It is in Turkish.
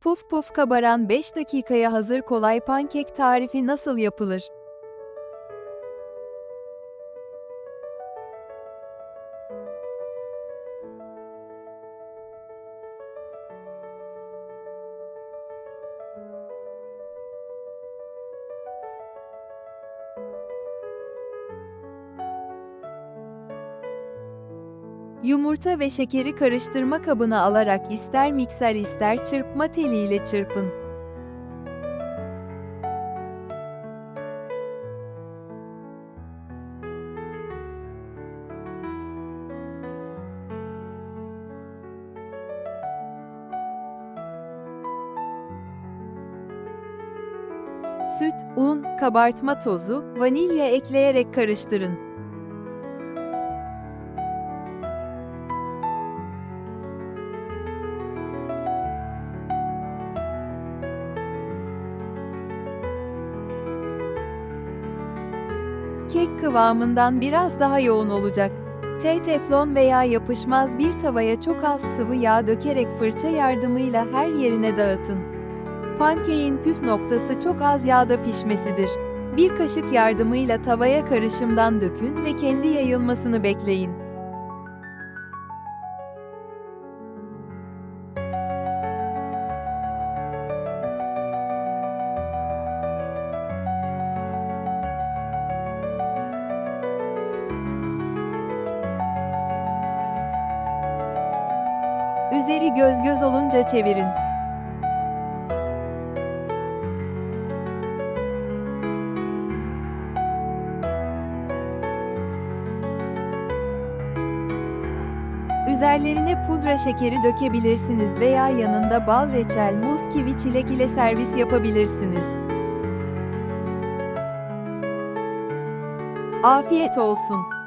Puf puf kabaran 5 dakikaya hazır kolay pankek tarifi nasıl yapılır? Yumurta ve şekeri karıştırma kabına alarak ister mikser ister çırpma teliyle çırpın. Süt, un, kabartma tozu, vanilya ekleyerek karıştırın. Kek kıvamından biraz daha yoğun olacak. T teflon veya yapışmaz bir tavaya çok az sıvı yağ dökerek fırça yardımıyla her yerine dağıtın. Pankeğin püf noktası çok az yağda pişmesidir. Bir kaşık yardımıyla tavaya karışımdan dökün ve kendi yayılmasını bekleyin. Üzeri göz göz olunca çevirin. Üzerlerine pudra şekeri dökebilirsiniz veya yanında bal reçel, muz, kivi, çilek ile servis yapabilirsiniz. Afiyet olsun.